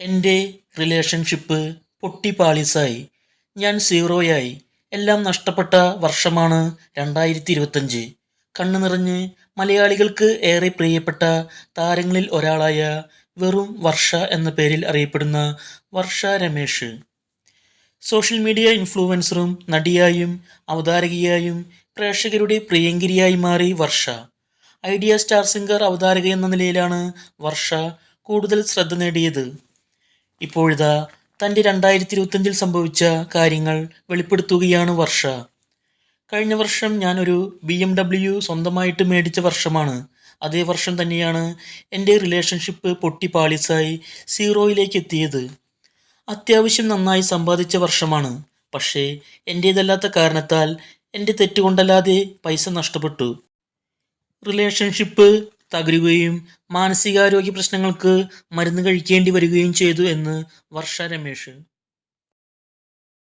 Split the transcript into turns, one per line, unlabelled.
എന്റെ റിലേഷൻഷിപ്പ് പൊട്ടിപ്പാളീസായി. ഞാൻ സീറോയായി എല്ലാം നഷ്ടപ്പെട്ട വർഷമാണ് രണ്ടായിരത്തി ഇരുപത്തഞ്ച് കണ്ണു നിറഞ്ഞ് മലയാളികൾക്ക് ഏറെ പ്രിയപ്പെട്ട താരങ്ങളിൽ ഒരാളായ വെറും വർഷ എന്ന പേരിൽ അറിയപ്പെടുന്ന വർഷ രമേഷ്. സോഷ്യൽ മീഡിയ ഇൻഫ്ലുവൻസറും നടിയായും അവതാരകയായും പ്രേക്ഷകരുടെ പ്രിയങ്കരിയായി മാറി വർഷ. ഐഡിയ സ്റ്റാർ സിംഗർ അവതാരക എന്ന നിലയിലാണ് വർഷ കൂടുതൽ ശ്രദ്ധ നേടിയത്. ഇപ്പോഴിതാ തന്റെ രണ്ടായിരത്തി ഇരുപത്തഞ്ചിൽ സംഭവിച്ച കാര്യങ്ങൾ വെളിപ്പെടുത്തുകയാണ് വർഷ. കഴിഞ്ഞ വർഷം ഞാനൊരു ബി എം ഡബ്ല്യു സ്വന്തമായിട്ട് മേടിച്ച വർഷമാണ്. അതേ വർഷം തന്നെയാണ് എന്റെ റിലേഷൻഷിപ്പ് പൊട്ടി പാളിസായി സീറോയിലേക്ക് എത്തിയത്. അത്യാവശ്യം നന്നായി സമ്പാദിച്ച വർഷമാണ്. പക്ഷേ എന്റേതല്ലാത്ത കാരണത്താൽ എന്റെ തെറ്റുകൊണ്ടല്ലാതെ പൈസ നഷ്ടപ്പെട്ടു. റിലേഷൻഷിപ്പ് തകരുകയും മാനസികാരോഗ്യ പ്രശ്നങ്ങൾക്ക് മരുന്ന് കഴിക്കേണ്ടി വരികയും ചെയ്തു എന്ന് വർഷ രമേഷ്